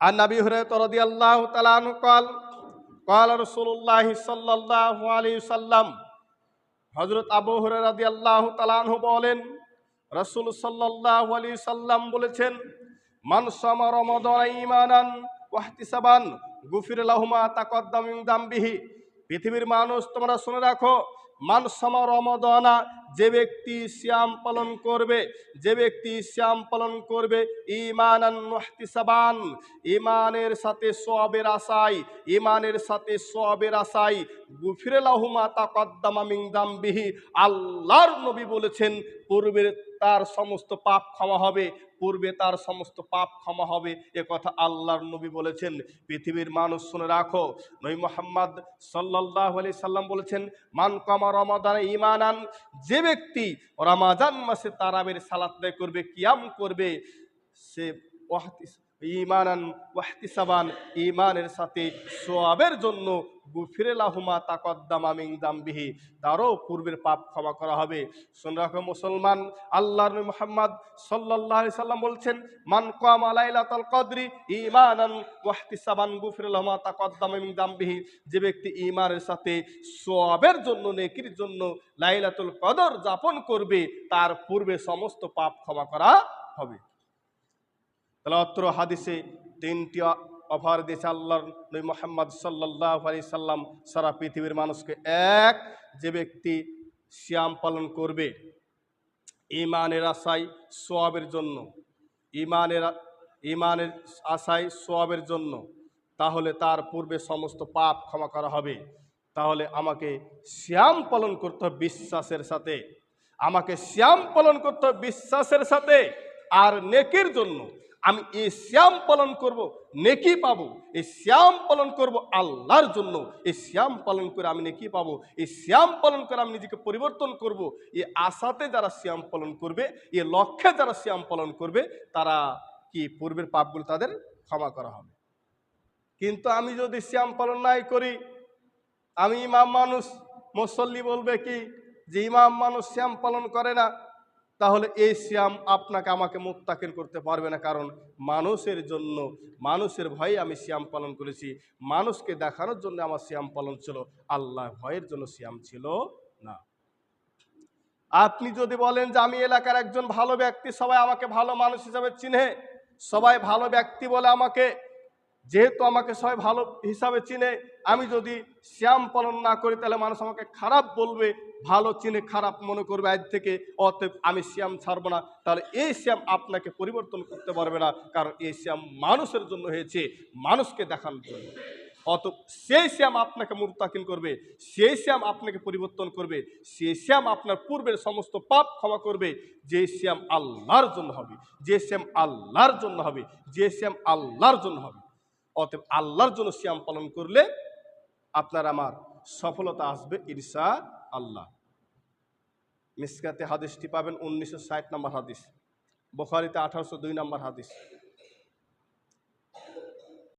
আর নাবি হরে তরদি আল্লাহ তালানু call call রসুল্লাহ সাল্লাহ আলী সাল্লাম হজরত আবু হুরে রাদি আল্লাহ তালানহু বলেন রসুল সাল্লাহ আলী সাল্লাম বলেছেন মানসম রমদন ইমানান ওয়াহতিসাবান গুফির লাহুমা তাকদ্দাম দাম্বিহি পৃথিবীর মানুষ, তোমরা শুনে রাখো মান সম রমদনা যে ব্যক্তি শ্যাম পালন করবে, যে ব্যক্তি শ্যাম পালন করবে ইমানান ইমানের সাথে সবের আশায় ইমানের সাথে সবের আশায়, গুফিরে লাহুমা তাকদ্দামা মিন দামবিহি, আল্লাহর নবী বলেছেন পূর্বের তার সমস্ত পাপ ক্ষমা হবে, পূর্বে তার সমস্ত পাপ ক্ষমা হবে, এ কথা আল্লাহর নবী বলেছেন। পৃথিবীর মানুষ শুনে রাখো নই মোহাম্মদ সাল্লাহ আলি সাল্লাম বলেছেন, মান কামা রমাদান ইমানান যে ব্যক্তি রামাজান মাসে তারাবের সালাত করবে কিয়াম করবে সে ইমানান ওয়াহতিসাবান ইমানের সাথে সোয়াবের জন্য গুফিরে লাহুমা তাকদ্দামা মিং দামবিহি, তারও পূর্বের পাপ ক্ষমা করা হবে। শুন মুসলমান, আল্লাহর নবী মুহাম্মদ সাল্লাল্লাহু আলাইহি সাল্লাম বলছেন, মান কাম লাইলাতুল কদরি ঈমানান ওয়াহতিসাবান গুফিরে লাহুমা তাকদ্দামা মিং দামবিহি যে ব্যক্তি ঈমানের সাথে সোয়াবের জন্য, নেকির জন্য লাইলাতুল কদর যাপন করবে, তার পূর্বে সমস্ত পাপ ক্ষমা করা হবে। তাহলে অত্র হাদিসে তিনটি অফার দিয়েছে আল্লাহর নবী মোহাম্মদ সাল্লাহ আলি সাল্লাম সারা পৃথিবীর মানুষকে। এক, যে ব্যক্তি শ্যাম পালন করবে ইমানের আশায় সোয়াবের জন্য। ইমানের ইমানের আশায় সোয়াবের জন্য। তাহলে তার পূর্বে সমস্ত পাপ ক্ষমা করা হবে। তাহলে আমাকে শ্যাম পালন করতে হবে বিশ্বাসের সাথে। আমাকে শ্যাম পালন করতে হবে বিশ্বাসের সাথে। আর নেকির জন্য আমি এই শ্যাম পালন করব, নেকি পাবো। এই শ্যাম পালন করব আল্লাহর জন্য। এই শ্যাম পালন করে আমি নেকি পাবো। এই শ্যাম পালন করে আমি নিজেকে পরিবর্তন করব। এই আশাতে যারা শ্যাম পালন করবে, এ লক্ষ্যে যারা শ্যাম পালন করবে, তারা কি পূর্বের পাপগুলো তাদের ক্ষমা করা হবে। কিন্তু আমি যদি শ্যাম পালন নাই করি, আমি ইমাম মানুষ, মুসল্লি বলবে কি? যে ইমাম মানুষ শ্যাম পালন করে না তাহলে এই শ্যাম আপনাকে আমাকে মুক্তাকির করতে পারবে না, কারণ মানুষের জন্য, মানুষের ভয়ে আমি শ্যাম পালন করেছি। মানুষকে দেখানোর জন্য আমার শ্যাম পালন ছিল, আল্লাহ ভয়ের জন্য শ্যাম ছিল না। আপনি যদি বলেন যে আমি এলাকার একজন ভালো ব্যক্তি, সবাই আমাকে ভালো মানুষ হিসাবে চিনে, সবাই ভালো ব্যক্তি বলে আমাকে যেহেতু আমাকে সবাই ভালো হিসাবে চিনে, আমি যদি শ্যাম পালন না করি, তাহলে মানুষ আমাকে খারাপ বলবে, ভালো চিনে খারাপ মনে করবে আজ থেকে, অতএব আমি শ্যাম ছাড়বো না। তাহলে এই শ্যাম আপনাকে পরিবর্তন করতে পারবে না, কারণ এই শ্যাম মানুষের জন্য হয়েছে, মানুষকে দেখানোর জন্য। অত সেই শ্যাম আপনাকে মুক্তাকিন করবে, সেই শ্যাম আপনাকে পরিবর্তন করবে, সেই শ্যাম আপনার পূর্বের সমস্ত পাপ ক্ষমা করবে, যে শ্যাম আল্লাহর জন্য হবে, যে শ্যাম আল্লাহর জন্য হবে, যে শ্যাম আল্লাহর জন্য হবে। অতএব আল্লাহর জন্য শ্যাম পালন করলে আপনার আমার সফলতা আসবে ইরসা আল্লাহ। মিসকাতে হাদিসটি পাবেন উনিশশো ষাট নম্বর হাদিস, বোখারিতে আঠারোশো দুই নম্বর হাদিস।